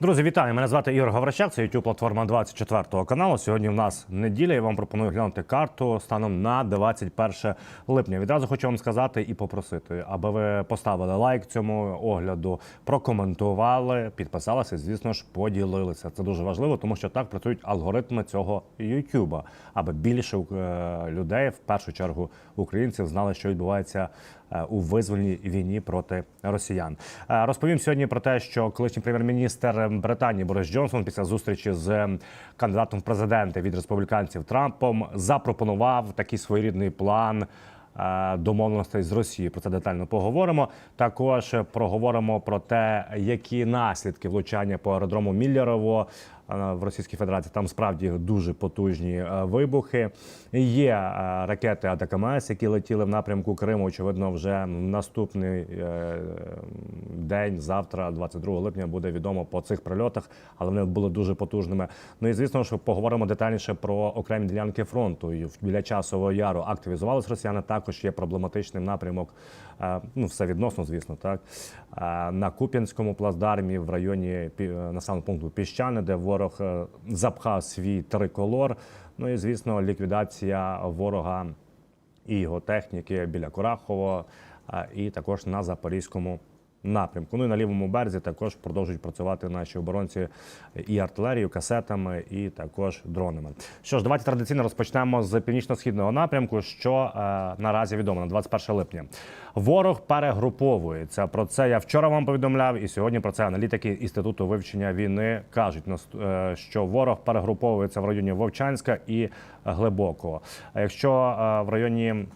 Друзі, вітаю! Мене звати Ігор Гаврищак, це youtube платформа 24 каналу. Сьогодні в нас неділя. Я вам пропоную глянути карту станом на 21 липня. Відразу хочу вам сказати і попросити, аби ви поставили лайк цьому огляду, прокоментували, підписалися, звісно ж, поділилися. Це дуже важливо, тому що так працюють алгоритми цього Ютуба, аби більше е, людей, в першу чергу українців, знали, що відбувається у визвольній війні проти росіян. Е, Розповім сьогодні про те, що колишній прем'єр-міністр Британії Борис Джонсон після зустрічі з кандидатом в президенти від республіканців Трампом запропонував такий своєрідний план. е, Домовленостей з Росією про це детально поговоримо. Також проговоримо про те, які наслідки влучання по аеродрому Міллерово е, в Російській Федерації. Там справді дуже потужні е, вибухи. Є е, ракети Атакамс, які летіли в напрямку Криму. Очевидно, вже наступний е, день, завтра, 22 липня, буде відомо по цих прильотах, але вони були дуже потужними. Ну і звісно ж, поговоримо детальніше про окремі ділянки фронту. Біля часового яру активізувались росіяни. Також є проблематичним напрямок. Ну, все відносно, звісно, так на Куп'янському плацдармі в районі населеного пункту Піщани, де ворог е, запхав свій триколор. Ну і звісно, ліквідація ворога і його техніки біля Курахово, і також на Запорізькому напрямку. Ну і на лівому березі також продовжують працювати наші оборонці і артилерією, касетами, і також дронами. Що ж, давайте традиційно розпочнемо з північно-східного напрямку, що е, наразі відомо на 21 липня. Ворог перегруповується. Про це я вчора вам повідомляв, і сьогодні про це аналітики інституту вивчення війни кажуть, е, що ворог перегруповується в районі Вовчанська і Глибокого. А якщо е, в районі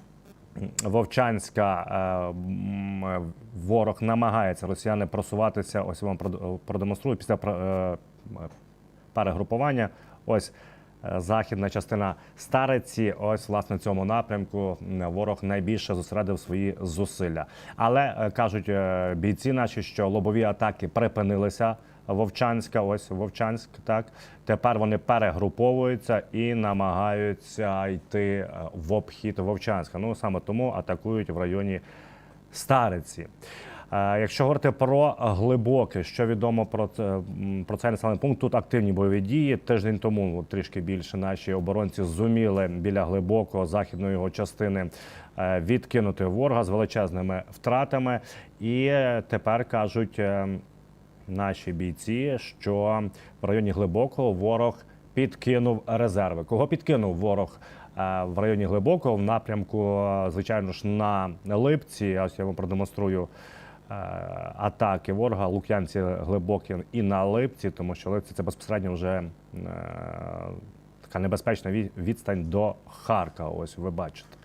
Вовчанська е, ворог намагається росіяни просуватися. Ось я вам прод- продемонструю після е, перегрупування. Ось е, західна частина Стариці. Ось власне цьому напрямку ворог найбільше зосередив свої зусилля. Але е, кажуть е, бійці наші, що лобові атаки припинилися. Вовчанська, ось Вовчанськ, так тепер вони перегруповуються і намагаються йти е, в обхід Вовчанська. Ну саме тому атакують в районі Стариці. Е, Якщо говорити про глибоке, що відомо про це про цей населений пункт, тут активні бойові дії. Тиждень тому трішки більше наші оборонці зуміли біля глибокого західної його частини е, відкинути ворога з величезними втратами. І тепер кажуть наші бійці, що в районі глибокого ворог підкинув резерви. Кого підкинув ворог? е, В районі глибокого в напрямку, е, звичайно ж, на Липці. Ось я вам продемонструю е, атаки ворога, Лук'янці глибокі і на Липці, тому що Липці це безпосередньо вже така небезпечна відстань до Харкова. Ось ви бачите.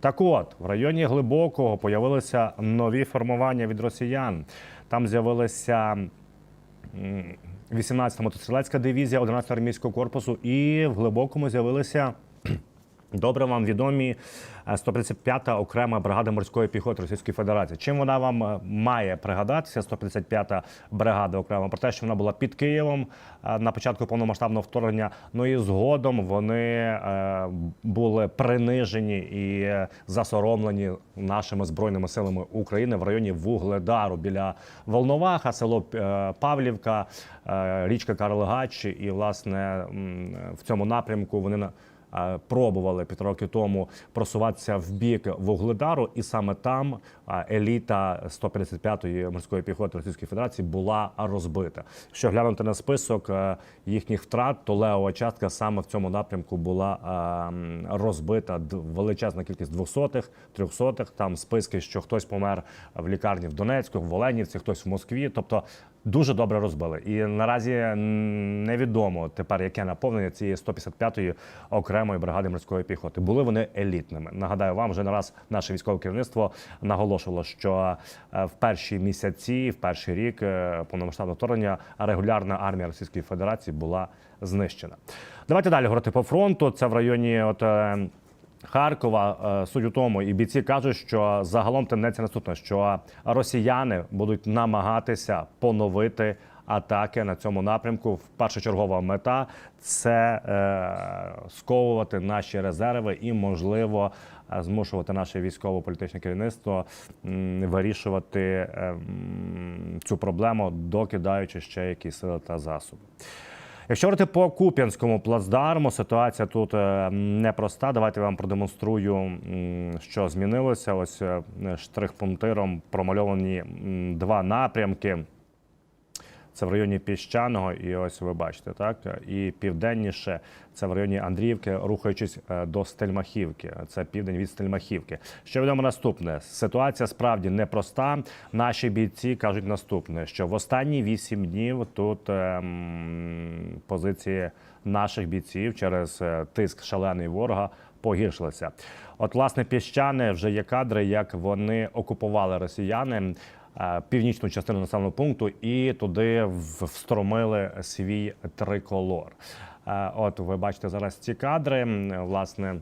Так от, в районі глибокого появилися нові формування від росіян. Там з'явилися 18-та мотострілецька дивізія 11-го армійського корпусу, і в глибокому з'явилися добре вам відомі е, 155-та окрема бригада морської піхоти Російської Федерації. Чим вона вам е, має пригадатися? 155-та бригада окрема про те, що вона була під Києвом е, на початку повномасштабного вторгнення. Ну і згодом вони е, були принижені і е, засоромлені нашими збройними силами України в районі Вугледару біля Волноваха, село е, Павлівка, е, річка Карлигач. І власне в цьому напрямку вони на е, пробували п'ять років тому просуватися в бік Вугледару, і саме там е, еліта 155-ї морської піхоти Російської Федерації була розбита. Якщо глянути на список е, їхніх втрат, то левова частка саме в цьому напрямку була е, розбита. Величезна кількість двохсотих, трьохсотих. Там списки, що хтось помер в лікарні в Донецьку, в Оленівці, хтось в Москві. Тобто дуже добре розбили. І наразі невідомо тепер, яке наповнення цієї 155-ї окремої бригади морської піхоти. Були вони елітними. Нагадаю вам, вже не раз наше військове керівництво наголошувало, що е, в перші місяці, в перший рік е, повномасштабного вторгнення регулярна армія Російської Федерації була знищена. Давайте далі говорити по фронту. Це в районі от. е, Харкова суть у тому, і бійці кажуть, що загалом тенденція наступна, що росіяни будуть намагатися поновити атаки на цьому напрямку. Першочергова мета це е, сковувати наші резерви і, можливо, змушувати наше військово-політичне керівництво вирішувати е, цю проблему, докидаючи ще якісь сили та засоби. Якщо говорити по Куп'янському плацдарму, ситуація тут е, непроста. Давайте я вам продемонструю, що змінилося. Ось е, штрих-пунктиром промальовані два напрямки. Це в районі Піщаного, і ось ви бачите, так і південніше це в районі Андріївки, рухаючись е, до Стельмахівки. Це південь від Стельмахівки. Що відомо наступне? Ситуація справді непроста. Наші бійці кажуть наступне: що в останні вісім днів тут ем, позиції наших бійців через е, тиск шалений ворога погіршилися. От, власне, піщани вже є кадри, як вони окупували росіяни північну частину населеного пункту і туди встромили свій триколор. Е, От ви бачите зараз ці кадри. Власне,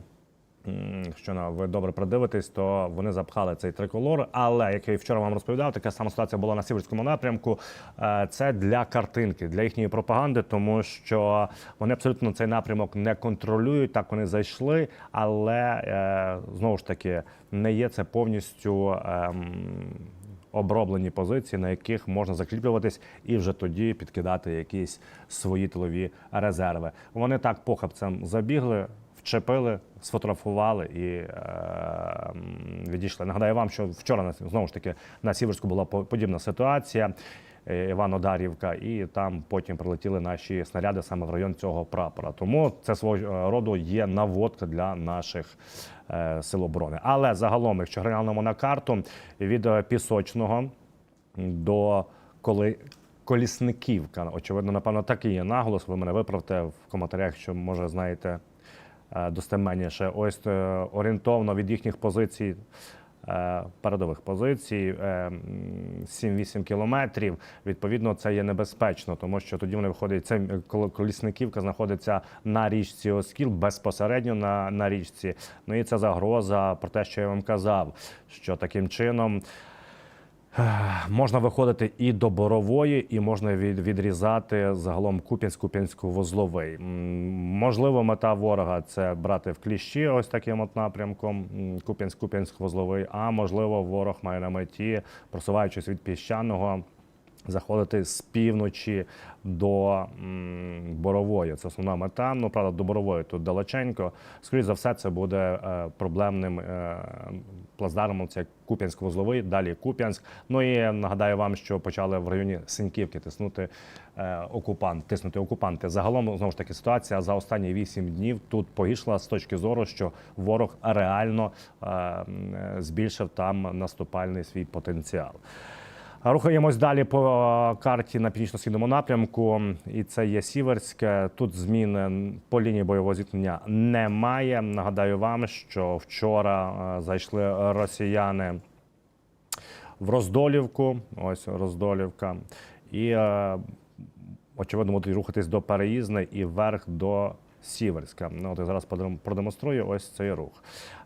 на- ви добре придивитесь, то вони запхали цей триколор. Але як я вчора вам розповідав, така сама ситуація була на сіверському напрямку. Е, Це для картинки, для їхньої пропаганди, тому що вони абсолютно цей напрямок не контролюють. Так вони зайшли, але е, знову ж таки не є це повністю. Оброблені позиції, на яких можна закріплюватись, і вже тоді підкидати якісь свої тилові резерви. Вони так похабцем забігли, вчепили, сфотографували і е, відійшли. Нагадаю вам, що вчора знову ж таки на Сіверську була по- подібна ситуація. Е, Івано-Дарівка, і там потім прилетіли наші снаряди саме в район цього прапора. Тому це свого е, роду є наводка для наших е, сил оборони. Але загалом, якщо глянемо на карту від пісочного до коли. Колісниківка, очевидно, напевно, такий є наголос. Ви мене виправте в коментарях, що може знаєте достеменніше. Ось орієнтовно від їхніх позицій, передових позицій, е, м, 7-8 кілометрів. Відповідно, це є небезпечно, тому що тоді вони виходять. Це е, колісниківка знаходиться на річці Оскіл, безпосередньо на, на річці. Ну і це загроза про те, що я вам казав, що таким чином. Можна виходити і до борової, і можна відрізати загалом Куп'янськ, Куп'янсько-Вузловий. Можливо, мета ворога це брати в кліщі ось таким от напрямком м, Куп'янськ, Куп'янськ-Вузловий. А можливо, ворог має на меті, просуваючись від піщаного. Заходити з півночі до борової. Це основна мета. Ну правда, до борової тут далеченько. Скоріше за все, це буде е, проблемним е, плацдармом. Це Куп'янськ-Вузловий, далі Куп'янськ. Ну і нагадаю вам, що почали в районі Синьківки тиснути е, окупант, тиснути окупанти. Загалом знову ж таки ситуація за останні вісім днів тут погіршила з точки зору, що ворог реально збільшив там наступальний свій потенціал. Рухаємось далі по карті на північно-східному напрямку, і це є Сіверське. Тут змін по лінії бойового зіткнення немає. Нагадаю вам, що вчора е, зайшли росіяни в Роздолівку. Ось Роздолівка, і е, очевидно будуть рухатись до Переїзни і вверх до Сіверська. Ну, от я зараз продемонструю ось цей рух.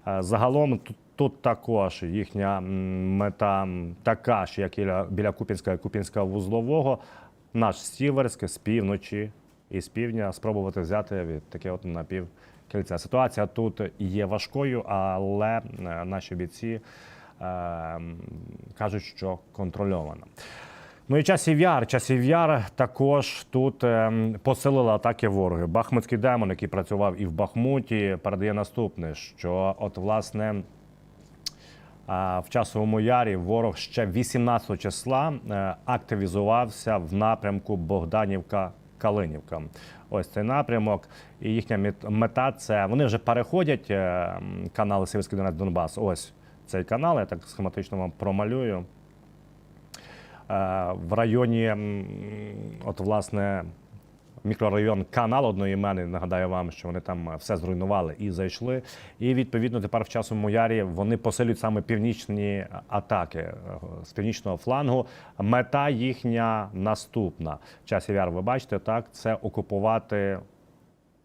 Е, Загалом тут, тут також їхня мета така ж, як і біля Купінська і Купінська вузлового. Наш Сіверськ з півночі і з півдня спробувати взяти від таке от напівкільця. Ситуація тут є важкою, але е, наші бійці е, кажуть, що контрольована. Ну і часів яр. Часів яр також тут ем, посилила атаки вороги. Бахмутський демон, який працював і в Бахмуті, передає наступне: що, от, власне, в часовому ярі ворог ще 18 числа е, активізувався в напрямку Богданівка-Калинівка. Ось цей напрямок. І їхня мета це вони вже переходять е, канали Сіверський Донець Донбас. Ось цей канал. Я так схематично вам промалюю. Е, в районі, от власне, мікрорайон канал одноіменний. Нагадаю вам, що вони там все зруйнували і зайшли. І відповідно тепер в часовому ярі вони посилюють саме північні атаки е, з північного флангу. Мета їхня наступна. Часів яр, ви бачите, так це окупувати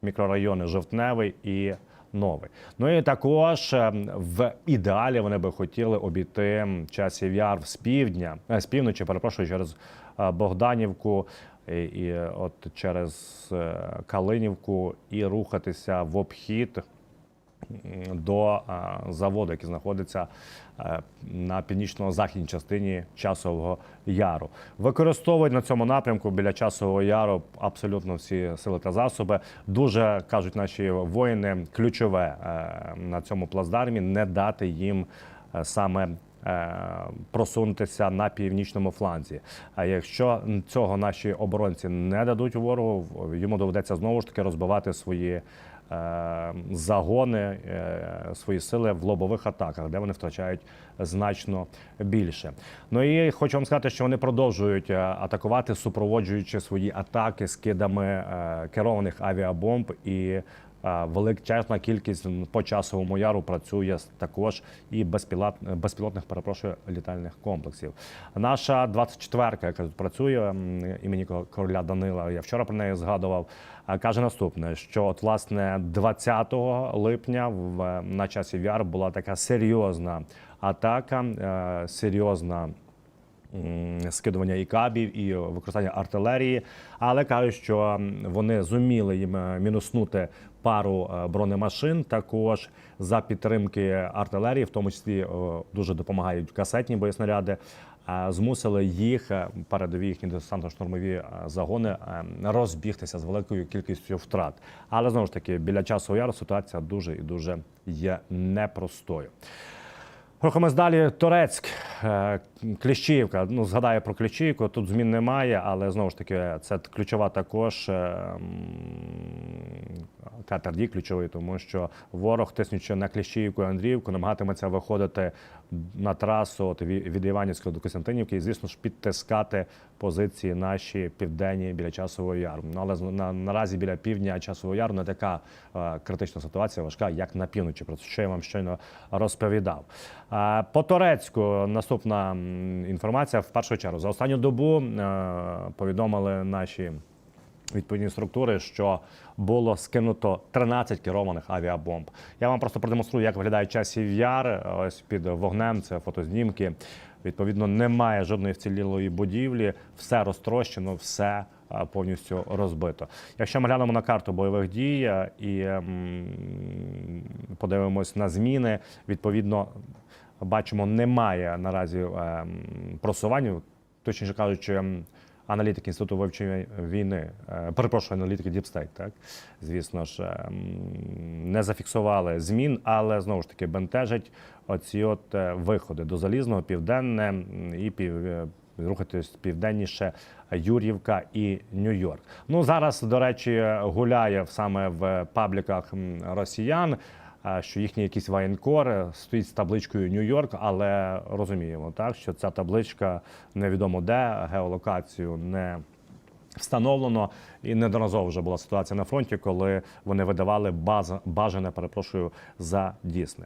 мікрорайони Жовтневий і Новий. Ну і також е, в ідеалі вони би хотіли обійти часів яр з півдня, е, з півночі, перепрошую, через Богданівку і, от через е, Калинівку і рухатися в обхід до е, заводу, який знаходиться е, на північно-західній частині часового яру. Використовують на цьому напрямку біля часового яру абсолютно всі сили та засоби. Дуже кажуть наші воїни, ключове е, на цьому плацдармі не дати їм е, саме. Е, Просунутися на північному фланзі. А якщо цього наші оборонці не дадуть ворогу, йому доведеться знову ж таки розбивати свої е, загони, е, свої сили в лобових атаках, де вони втрачають значно більше. Ну і хочу вам сказати, що вони продовжують атакувати, супроводжуючи свої атаки скидами керованих авіабомб і. Величезна кількість по часовому яру працює також і безпілот, безпілотних перепрошую літальних комплексів. Наша 24-ка, яка тут працює імені короля Данила, я вчора про неї згадував. Каже наступне: що от власне 20 липня в на часі Яр була така серйозна атака, е, серйозна скидування і кабів, і використання артилерії. Але кажуть, що вони зуміли їм е, мінуснути пару е, бронемашин. Також за підтримки артилерії, в тому числі е, дуже допомагають касетні боєснаряди. е, Змусили їх передові їхні десантно-штурмові загони розбігтися з великою кількістю втрат. Але знову ж таки, біля часу яру ситуація дуже і дуже є непростою. Рухаємось далі. Турецьк, е, Кліщівка. Ну, згадаю про Кліщівку. Тут змін немає, але знову ж таки, це ключова також катер дій ключовий, тому що ворог, тиснучи на Кліщівку і Андріївку, намагатиметься виходити на трасу от, від Іванівського до Костянтинівки і, звісно ж, підтискати позиції наші південні біля часового яру. Ну, але на, наразі біля півдня часового яру не така е, критична ситуація важка, як на півночі, про що я вам щойно розповідав. Е, По Турецьку наступна інформація. В першу чергу за останню добу е, повідомили наші відповідні структури, що було скинуто 13 керованих авіабомб. Я вам просто продемонструю, як виглядає часів яр. Ось під вогнем це фотознімки. Відповідно, немає жодної вцілілої будівлі, все розтрощено, все повністю розбито. Якщо ми глянемо на карту бойових дій е, і подивимось на зміни, відповідно бачимо, немає наразі ем, просування, точніше кажучи, аналітики інституту вивчення війни, е, перепрошую, аналітики State, так звісно ж, ем, не зафіксували змін, але знову ж таки бентежать оці от е, виходи до залізного, південне і пів. е, Рухатись південніше Юр'ївка і Нью-Йорк. Ну зараз, до речі, гуляє саме в пабліках росіян що їхній якийсь воєнкор стоїть з табличкою Нью-Йорк, але розуміємо, так що ця табличка невідомо де, геолокацію не встановлено. І неодноразово вже була ситуація на фронті, коли вони видавали баз, бажане, перепрошую, за дійсне.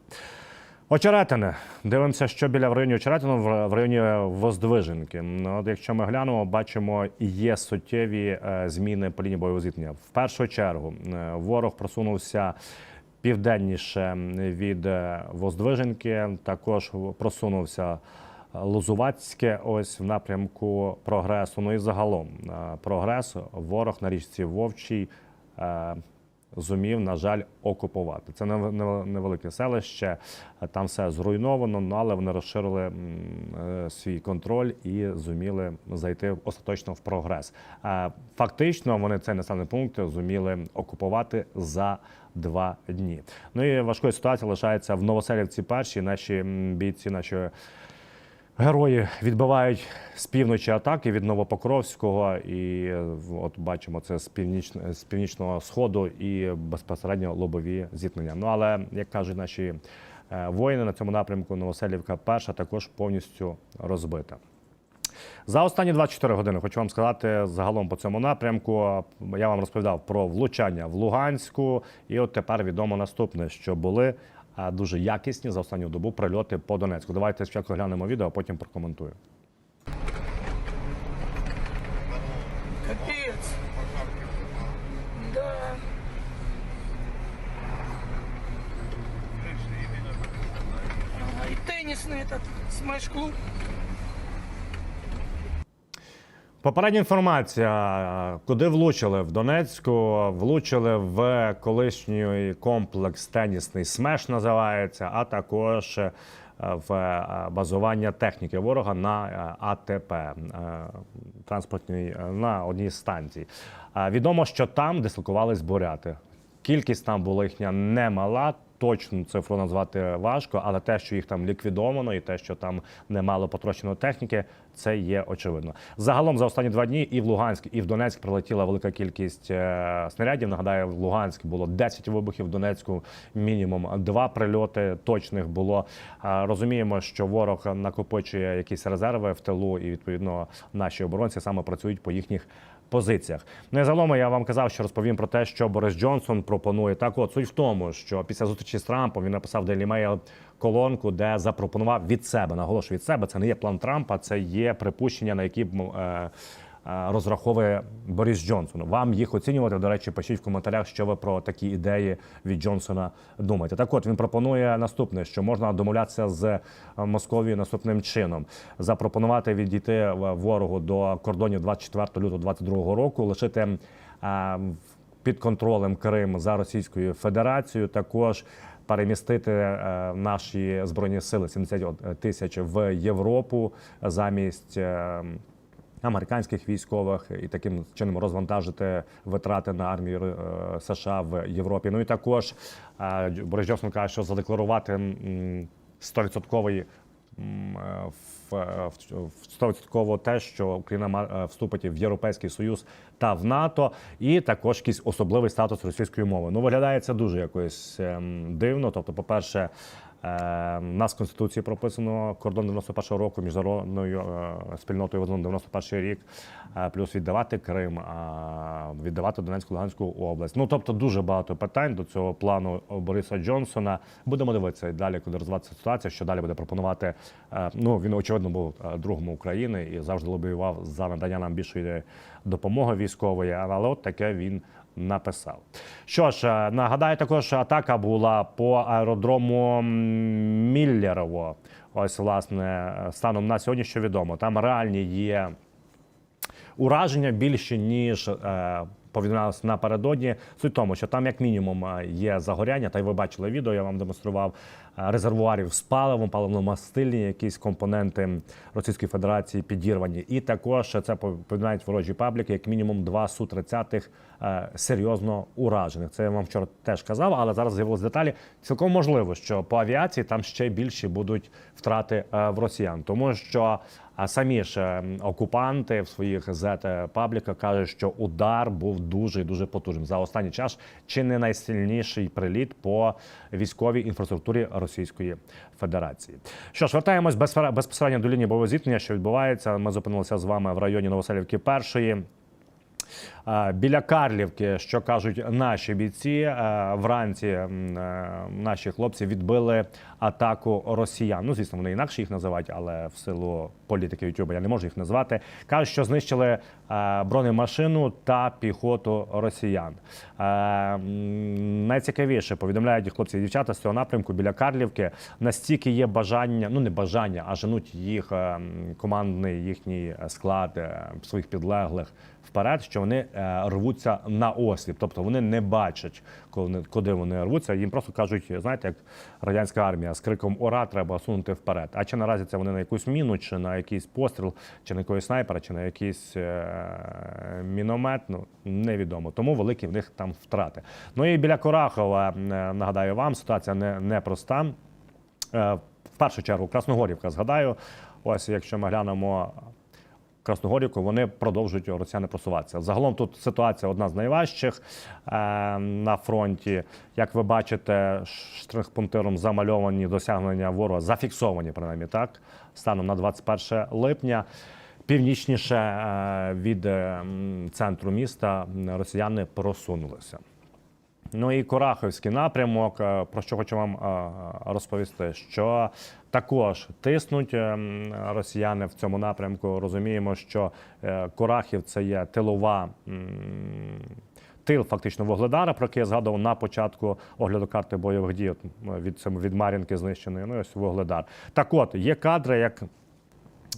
Очеретине. Дивимося, що біля в районі Очеретину, в в районі Воздвиженки. Ну, от якщо ми глянемо, бачимо, є суттєві е, зміни по лінії бойового зіткнення. В першу чергу е, ворог просунувся південніше від е, Воздвиженки, також просунувся Лозувацьке, ось в напрямку прогресу. Ну і загалом е, прогрес ворог на річці Вовчій е, зумів, на жаль, окупувати. Це нев- нев- невелике селище, е, там все зруйновано, ну, але вони розширили е, свій контроль і зуміли зайти остаточно в прогрес. Е, Фактично, вони цей населений пункт зуміли окупувати за два дні. Ну і важкою ситуація лишається в Новоселівці. Перші наші бійці, наші Герої відбивають з півночі атаки від Новопокровського, і е, от бачимо це з північ... з північного сходу і безпосередньо лобові зіткнення. Ну але як кажуть наші е, воїни на цьому напрямку, Новоселівка перша також повністю розбита. За останні 24 години хочу вам сказати загалом по цьому напрямку. Я вам розповідав про влучання в Луганську, і от тепер відомо наступне, що були а, дуже якісні за останню добу прильоти по Донецьку. Давайте спочатку глянемо відео, а потім прокоментую. Капец. Да. Ага, и теннисный этот смэш-клуб. Попередня інформація, куди влучили в Донецьку, влучили в колишній комплекс тенісний смеш називається, а також е, в е, базування техніки ворога на е, АТП транспортній на одній станції. Відомо, що там дислокувались буряти. Кількість там була їхня немала. Точну цифру назвати важко, але те, що їх там ліквідовано, і те, що там немало потрощено техніки, це є очевидно. Загалом за останні два дні і в Луганськ, і в Донецьк прилетіла велика кількість е, снарядів. Нагадаю, в Луганськ було 10 вибухів, в Донецьку мінімум два прильоти точних було. Е, Розуміємо, що ворог накопичує якісь резерви в тилу, і відповідно наші оборонці саме працюють по їхніх позиціях. Ну і я вам казав, що розповім про те, що Борис Джонсон пропонує. Так, от суть в тому, що після зустрічі з Трампом він написав Daily Mail колонку, де запропонував від себе. Наголошую від себе. Це не є план Трампа, це є припущення, на які б, е, розраховує Борис Джонсон. Вам їх оцінювати. До речі, пишіть в коментарях, що ви про такі ідеї від Джонсона думаєте. Так, от він пропонує наступне: що можна домовлятися з е, Московією наступним чином: запропонувати відійти е, ворогу до кордонів 24 лютого 22 року, лишити е, під контролем Крим за Російською Федерацією. Також перемістити е, наші збройні сили 70 тисяч в Європу замість. Американських військових і таким чином розвантажити витрати на армію е, США в Європі. Ну і також е, Борис Джонсон каже, що задекларувати м, 100% е, в- е, 100% те, що Україна вступить в Європейський Союз та в НАТО, і також якийсь особливий статус російської мови. Ну виглядає це дуже якось ем, дивно. Тобто, по-перше, е, в нас в конституції прописано кордон 91-го року міжнародною е, спільнотою визнано 91 рік, е, плюс віддавати Крим, віддавати Донецьку Луганську область. Ну тобто дуже багато питань до цього плану Бориса Джонсона. Будемо дивитися далі, коли розвиватися ситуація, що далі буде пропонувати. Е, Ну він очевидно був е, другом України і завжди лобіював за надання нам більшої допомоги військової, але от таке він написав. Що ж, е, нагадаю, також атака була по аеродрому м, Міллерово. Ось, власне, станом на сьогодні, що відомо, там реальні є ураження більше, ніж е, повідомлялося напередодні. Суть тому, що там, як мінімум, е, є загоряння, та й ви бачили відео, я вам демонстрував резервуарів з паливом, паливно-мастильні, якісь компоненти Російської Федерації підірвані. І також це повідомляють ворожі пабліки, як мінімум два Су-30 е, серйозно уражених. Це я вам вчора теж казав, але зараз з'явилися деталі. Цілком можливо, що по авіації там ще більші будуть втрати е, в росіян, тому що а самі ж е, окупанти в своїх зет-пабліках кажуть, що удар був дуже дуже потужним за останній час. Чи не найсильніший приліт по військовій інфраструктурі Російської Федерації? Що ж, вертаємось безпосередньо до лінії зіткнення, що відбувається. Ми зупинилися з вами в районі Новоселівки першої. Біля Карлівки, що кажуть наші бійці, вранці наші хлопці відбили атаку росіян. Ну, звісно, вони інакше їх називають, але в силу політики Ютуба я не можу їх назвати. Кажуть, що знищили бронемашину та піхоту росіян. Найцікавіше повідомляють хлопці і дівчата з цього напрямку біля Карлівки. Настільки є бажання, ну не бажання, а женуть їх е, командний їхній склад е, своїх підлеглих вперед, що вони е, рвуться на осліп, тобто вони не бачать, куди вони рвуться. Їм просто кажуть, знаєте, як радянська армія з криком Ура, треба сунути вперед. А чи наразі це вони на якусь міну, чи на якийсь постріл, чи на якогось снайпера, чи на якийсь е, міномет, ну невідомо. Тому великі в них там втрати. Ну і біля Корахова, е, нагадаю вам, ситуація не, непроста. Е, В першу чергу Красногорівка, згадаю, ось якщо ми глянемо Красногорівку, вони продовжують росіяни просуватися. Загалом тут ситуація одна з найважчих е, на фронті. Як ви бачите, штрих-пунктиром замальовані досягнення ворога, зафіксовані принаймні так, станом на 21 липня. Північніше е, від е, центру міста росіяни просунулися. Ну і Кораховський напрямок, е, про що хочу вам е, розповісти, що також тиснуть е, росіяни в цьому напрямку. Розуміємо, що е, Корахів це є тилова. Тил фактично Вогледара, про який я згадував на початку огляду карти бойових дій від, від Мар'їнки знищеної. Ну ось Вогледар. Так от, є кадри, як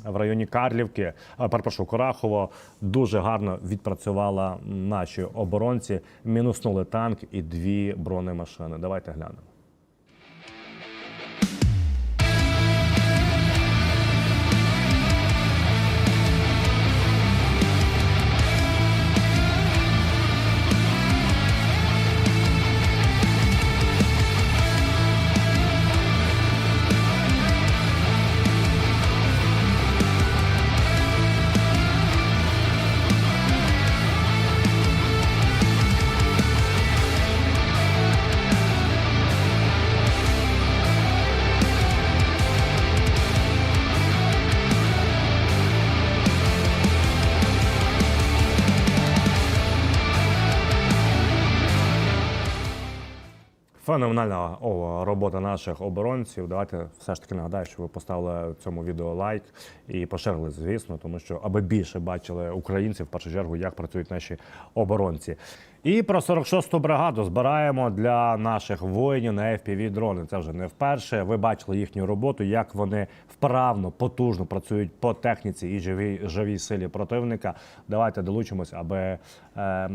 в районі Карлівки, а, перепрошую, Корахово, дуже гарно відпрацювала наші оборонці. Мінуснули танк і дві бронемашини. Давайте глянемо. Феноменальна о, робота наших оборонців. Давайте все ж таки нагадаю, що ви поставили цьому відео лайк і поширили, звісно, тому що аби більше бачили українців в першу чергу, як працюють наші оборонці. І про 46-ту бригаду збираємо для наших воїнів на fpv дрони. Це вже не вперше. Ви бачили їхню роботу, як вони вправно, потужно працюють по техніці і живій, живій силі противника. Давайте долучимось, аби е,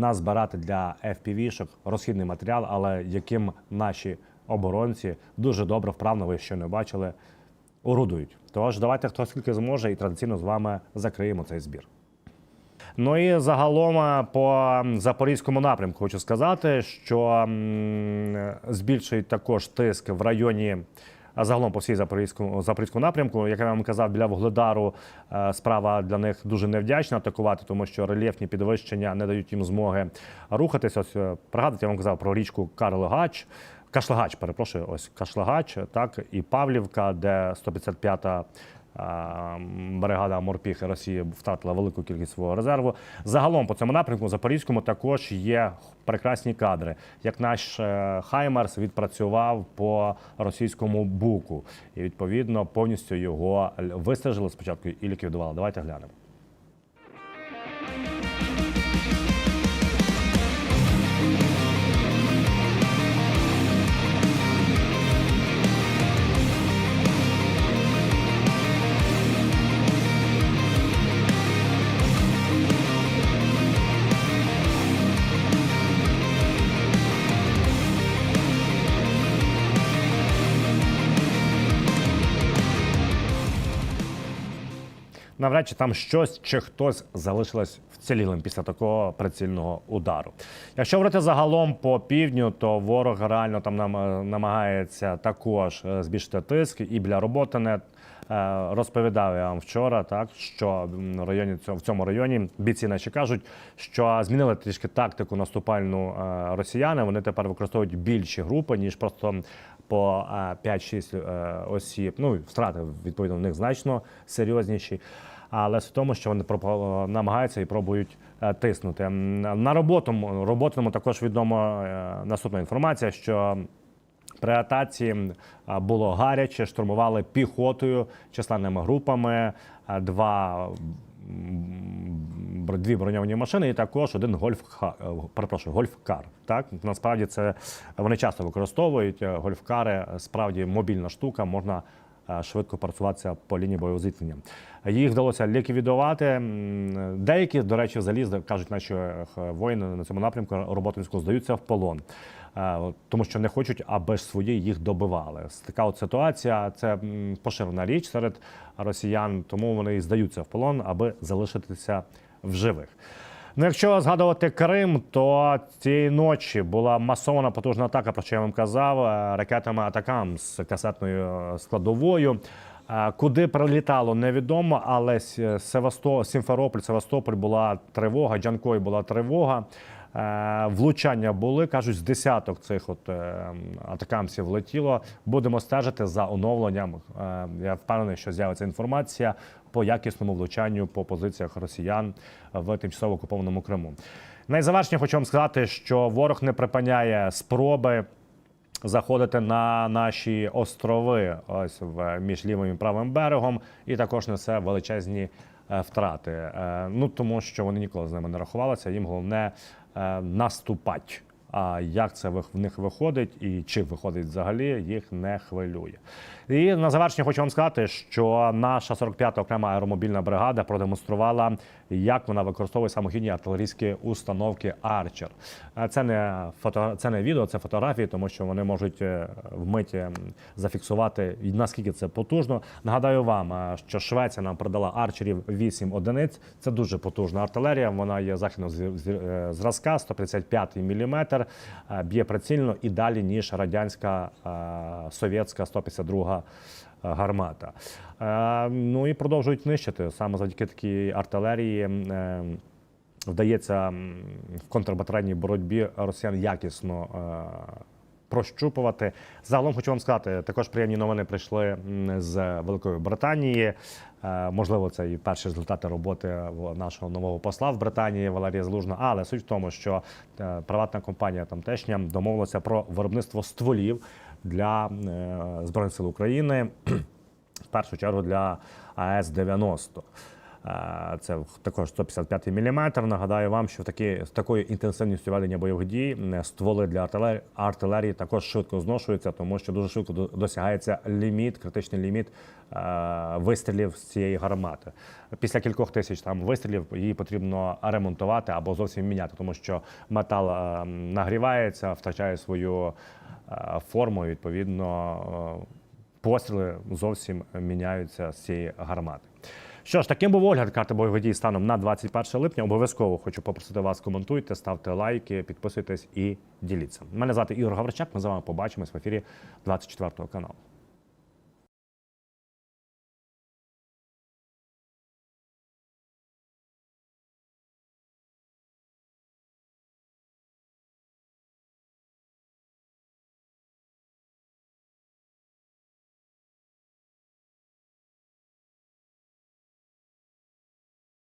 назбирати для FPV-шок розхідний матеріал, але яким наші оборонці дуже добре, вправно, ви ще не бачили, орудують. Тож давайте хто скільки зможе, і традиційно з вами закриємо цей збір. Ну і загалом е, по запорізькому напрямку хочу сказати, що збільшують також тиск в районі. А загалом по всій запорізькому запорізькому напрямку, як я вам казав, біля Вугледару е, справа для них дуже невдячна атакувати, тому що рельєфні підвищення не дають їм змоги рухатися. Ось е, я вам казав про річку Карлогач, Кашлагач, перепрошую, ось Кашлагач, так і Павлівка, де 155-та а, бригада морпіхи Росії втратила велику кількість свого резерву. Загалом по цьому напрямку Запорізькому також є прекрасні кадри. Як наш Хаймарс Хаймерс відпрацював по російському буку, і відповідно повністю його вистежили спочатку і ліквідували. Давайте глянемо. Навряд чи там щось чи хтось залишилось вцілілим після такого прицільного удару. Якщо говорити загалом по півдню, то ворог реально там нам намагається також е, збільшити тиск і біля Роботине. Е, Розповідав я вам вчора, так що в районі в цьому районі бійці наші кажуть, що змінили трішки тактику наступальну е, росіяни. Вони тепер використовують більші групи ніж просто по е, 5-6 е, осіб. Ну втрати відповідно в них значно серйозніші. Але в тому, що вони намагаються і пробують е, тиснути. На роботу роботному також відома е, наступна інформація, що при атаці було гаряче, штурмували піхотою, численними групами, два м, дві броньовані машини, і також один гольф перепрошую, гольфкар. Так насправді це вони часто використовують е, гольфкари. е, Справді мобільна штука, можна е, швидко працюватися по лінії бойового зіткнення. Їх вдалося ліквідувати. Деякі, до речі, залізли, кажуть наші е, воїни на цьому напрямку роботинську здаються в полон. Е, тому що не хочуть, аби ж свої їх добивали. Така от ситуація це поширена річ серед росіян, тому вони здаються в полон, аби залишитися в живих. Ну, якщо згадувати Крим, то цієї ночі була масована потужна атака, про що я вам казав, е, ракетами атакам з касетною е, складовою. Е, Куди прилітало, невідомо, але Севасто, Сімферополь, Севастополь була тривога, Джанкой була тривога. Влучання були, кажуть, з десяток цих от атакамсів влетіло. Будемо стежити за оновленням. Я впевнений, що з'явиться інформація по якісному влучанню по позиціях росіян в тимчасово окупованому Криму. Найзавершення хочу вам сказати, що ворог не припиняє спроби заходити на наші острови, ось в між лівим і правим берегом, і також несе величезні е, втрати. Е, Ну тому що вони ніколи з ними не рахувалися. Їм головне е, наступати. А як це в них виходить і чи виходить взагалі, їх не хвилює. І на завершення хочу вам сказати, що наша 45-та окрема аеромобільна бригада продемонструвала, як вона використовує самохідні артилерійські установки Арчер. Е, Це не фото, це не відео, це фотографії, тому що вони можуть е, вмиті зафіксувати і наскільки це потужно. Нагадаю вам, е, що Швеція нам продала арчерів 8 одиниць. Це дуже потужна артилерія. Вона є е, зразка, 155 мм, б'є прицільно і далі ніж радянська совєтська 152 гармата. Е, Ну і продовжують нищити саме завдяки такій артилерії. е, Вдається в контрбатарейній боротьбі росіян якісно е, прощупувати. Загалом хочу вам сказати, також приємні новини прийшли з Великої Британії. Е, Можливо, це і перші результати роботи нашого нового посла в Британії Валерія Залужна. Але суть в тому, що е, приватна компанія тамтешня домовилася про виробництво стволів для е, збройних сил України. В першу чергу для АЕС-90. Е, Це також 155 мм. Нагадаю вам, що в такі, з такою інтенсивністю ведення бойових дій стволи для артилерії, артилерії також швидко зношуються, тому що дуже швидко досягається ліміт, критичний ліміт вистрілів з цієї гармати. Після кількох тисяч там вистрілів її потрібно ремонтувати або зовсім міняти, тому що метал нагрівається, втрачає свою форму. Відповідно, постріли зовсім міняються з цієї гармати. Що ж, таким був огляд карти бойових дій станом на 21 липня. Обов'язково хочу попросити вас коментуйте, ставте лайки, підписуйтесь і діліться. Мене звати Ігор Гавричак. Ми з вами побачимось в ефірі 24 каналу.